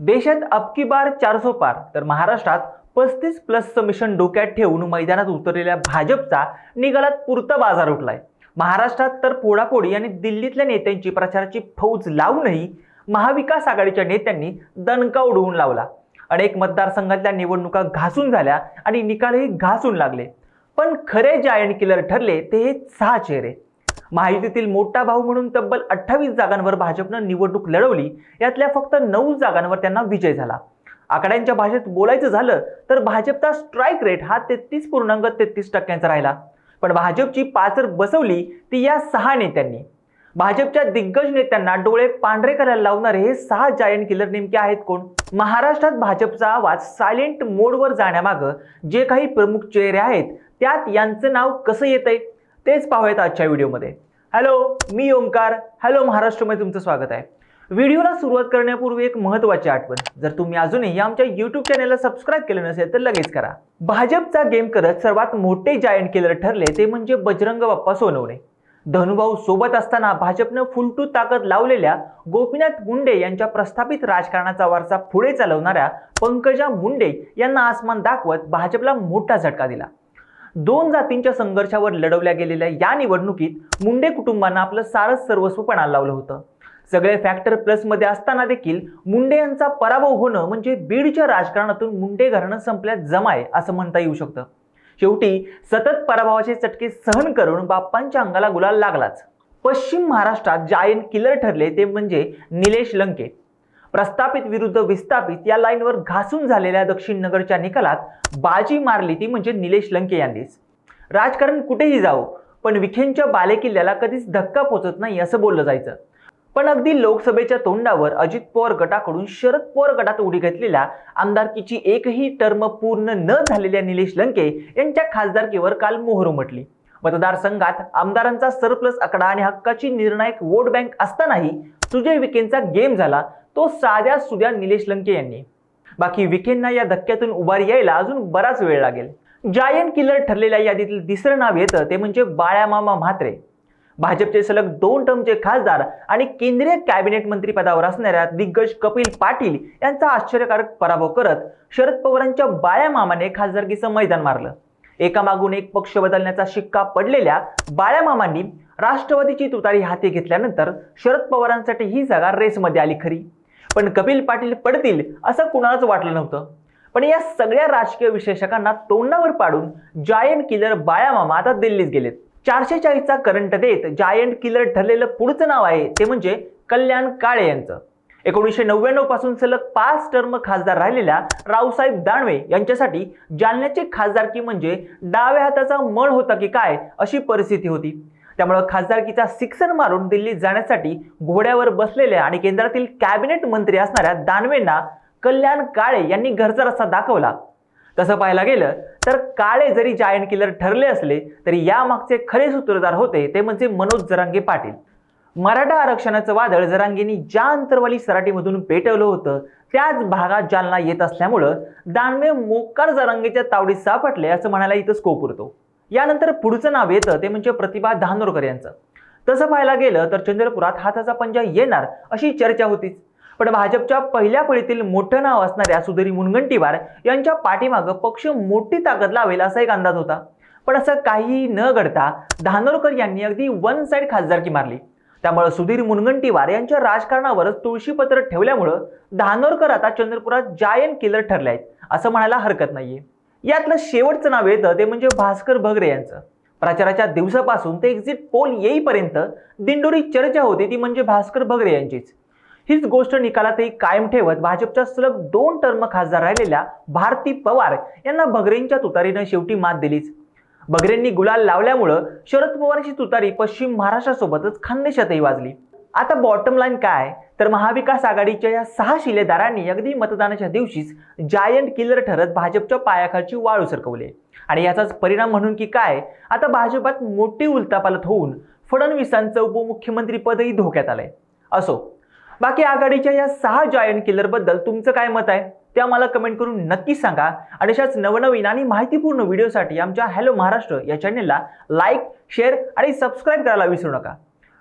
देशात अबकी बार चारसो पार. तर महाराष्ट्रात पस्तीस प्लसचं मिशन डोक्यात ठेवून मैदानात उतरलेल्या भाजपचा निकालात पुरता बाजार उठलाय. महाराष्ट्रात तर पोडापोडी आणि दिल्लीतल्या नेत्यांची प्रचाराची फौज लावूनही महाविकास आघाडीच्या नेत्यांनी दणका उडवून लावला. अनेक मतदारसंघातल्या निवडणुका घासून झाल्या आणि निकालही घासून लागले. पण खरे जायंट किलर ठरले ते हे सहा चेहरे. माहितीतील मोठा भाऊ म्हणून तब्बल अठ्ठावीस जागांवर भाजपनं निवडणूक लढवली. यातल्या फक्त नऊ जागांवर त्यांना विजय झाला. आकड्यांच्या भाषेत बोलायचं झालं तर भाजपचा स्ट्राईक रेट हा तेहतीस पूर्णांक तेहतीस टक्क्यांचा राहिला. पण भाजपची पाचर बसवली ती या सहा नेत्यांनी. भाजपच्या दिग्गज नेत्यांना डोळे पांढरे करायला लावणारे हे सहा जायंट किलर नेमके आहेत कोण? महाराष्ट्रात भाजपचा आवाज सायलेंट मोडवर जाण्यामागं जे काही प्रमुख चेहरे आहेत त्यात यांचं नाव कसं येतंय? तेच पाहूयात आजच्या व्हिडिओमध्ये. हॅलो मी ओमकार हॅलो महाराष्ट्रमध्ये तुमचं स्वागत आहे. व्हिडिओला सुरुवात करण्यापूर्वी एक महत्त्वाची आठवण. जर तुम्ही अजूनही आमच्या यूट्यूब चॅनलला सबस्क्राईब केलं नसेल तर लगेच करा. भाजपचा गेम करत सर्वात मोठे जायंट किलर ठरले ते म्हणजे बजरंग बाप्पा सोनवणे. धनुभाऊ सोबत असताना भाजपनं फुलटू ताकद लावलेल्या गोपीनाथ मुंडे यांच्या प्रस्थापित राजकारणाचा वारसा पुढे चालवणाऱ्या पंकजा मुंडे यांना आसमान दाखवत भाजपला मोठा झटका दिला. दोन जातींच्या संघर्षावर लढवल्या गेलेल्या या निवडणुकीत मुंडे कुटुंबांना आपलं सारस सर्वस्व पणाला लावलं होतं. सगळे फॅक्टर प्लसमध्ये असताना देखील मुंडे यांचा पराभव होणं म्हणजे बीडच्या राजकारणातून मुंडे घराणं संपल्यात जमाय असं म्हणता येऊ शकतं. शेवटी सतत पराभवाचे चटके सहन करून बाप्पांच्या अंगाला गुलाल लागलाच. पश्चिम महाराष्ट्रात जायंट किलर ठरले ते म्हणजे निलेश लंके. प्रस्थापित विरुद्ध विस्थापित या लाईनवर घासून झालेल्या दक्षिण नगरच्या निकालात बाजी मारली ती म्हणजे निलेश लंके यांनीच. राजकारण कुठेही जावो पण विखेंच्या बालेकिल्ल्याला कधीच धक्का पोचत नाही असं बोललं जायचं. पण अगदी लोकसभेच्या तोंडावर अजित पवार गटाकडून शरद पवार गटात उडी घेतलेल्या आमदारकीची एकही टर्म पूर्ण न झालेल्या निलेश लंके यांच्या खासदारकीवर काल मोहर उमटली. मतदारसंघात आमदारांचा सरप्लस आकडा आणि हक्काची निर्णायक वोट बँक असतानाही सुजय विखेंचा गेम झाला तो साध्या सुद्या निलेश लंके यांनी. बाकी विखेंना या धक्क्यातून उभारी यायला अजून बराच वेळ लागेल. जायंट किलर ठरलेल्या यादीतील तिसरं नाव येतं ते म्हणजे बाळ्यामामा म्हात्रे. भाजपचे सलग दोन टर्मचे खासदार आणि केंद्रीय कॅबिनेट मंत्री पदावर असणाऱ्या दिग्गज कपिल पाटील यांचा आश्चर्यकारक पराभव करत शरद पवारांच्या बाळ्यामामाने खासदारकीचं मैदान मारलं. एकामागून एक पक्ष बदलण्याचा शिक्का पडलेल्या बाळ्यामामांनी राष्ट्रवादीची तुतारी हाती घेतल्यानंतर शरद पवारांसाठी ही जागा रेसमध्ये आली खरी. पण कपिल पाटील पडतील असं कुणालाच वाटलं नव्हतं. पण या सगळ्या राजकीय विश्लेषकांना तोंडावर पाडून जायंट किलर बाळ्यामामा आता दिल्लीत गेलेत. चारशे चाळीसचा करंट देत जायंट किलर ठरलेलं पुढचं नाव आहे ते म्हणजे कल्याण काळे यांचं. एकोणीसशे नव्याण्णवपासून सलग पाच टर्म खासदार राहिलेल्या रावसाहेब दानवे यांच्यासाठी जालन्याची खासदारकी म्हणजे डाव्या हाताचा मळ होता की काय अशी परिस्थिती होती. त्यामुळं खासदारकीचा सिक्सर मारून दिल्ली जाण्यासाठी घोड्यावर बसलेल्या आणि केंद्रातील कॅबिनेट मंत्री असणाऱ्या दानवेंना कल्याण काळे यांनी घरचा रस्ता दाखवला. तसं पाहायला गेलं तर काळे जरी जायंट किलर ठरले असले तरी यामागचे खरे सूत्रधार होते ते म्हणजे मनोज जरांगे पाटील. मराठा आरक्षणाचं वादळ जरांगेंनी ज्या अंतरवाली सराटीमधून पेटवलं होतं त्याच भागात जालना येत असल्यामुळं दानवे मोकार जरांगेच्या तावडीत सापडले असं म्हणायला इथं स्कोप उरतो. यानंतर पुढचं नाव येतं ते म्हणजे प्रतिभा धानोरकर यांचं. तसं पाहायला गेलं तर चंद्रपुरात हाताचा पंजा येणार अशी चर्चा होतीच. पण भाजपच्या पहिल्या फळीतील मोठं नाव असणाऱ्या सुधीर मुनगंटीवार यांच्या पाठीमागं पक्ष मोठी ताकद लावेल असा एक अंदाज होता. पण असं काहीही न घडता धानोरकर यांनी अगदी वन साईड खासदारकी मारली. त्यामुळे सुधीर मुनगंटीवार यांच्या राजकारणावरच तुळशीपत्र ठेवल्यामुळं धानोरकर आता चंद्रपुरात जायंट किलर ठरले आहेत असं म्हणायला हरकत नाहीये. यातलं शेवटचं नाव येतं ते म्हणजे भास्कर भगरे यांचं. प्रचाराच्या दिवसापासून ते एक्झिट पोल येईपर्यंत दिंडोरी चर्चा होती ती म्हणजे भास्कर भगरे यांचीच. हीच गोष्ट निकालातही कायम ठेवत भाजपच्या सलग दोन टर्म खासदार राहिलेल्या भारती पवार यांना भगरेंच्या तुतारीनं शेवटी मात दिलीच. भगरेंनी गुलाल लावल्यामुळं शरद पवारांची तुतारी पश्चिम महाराष्ट्रासोबतच खान्देशातही वाजली. आता बॉटम लाईन काय? तर महाविकास आघाडीच्या या सहा शिलेदारांनी अगदी मतदानाच्या दिवशीच जायंट किलर ठरत भाजपच्या पायाखालची वाळू सरकवली आणि याचाच परिणाम म्हणून की काय? आता भाजपात मोठी उलतापालत होऊन फडणवीसांचं उपमुख्यमंत्री पदही धोक्यात आलंय. असो बाकी आघाडीच्या या सहा जायंट किलरबद्दल तुमचं काय मत आहे? ते आम्हाला कमेंट करून नक्की सांगा. आणि अशाच नवनवीन आणि माहितीपूर्ण व्हिडिओसाठी आमच्या हॅलो महाराष्ट्र या चॅनेलला लाईक शेअर आणि सबस्क्राईब करायला विसरू नका.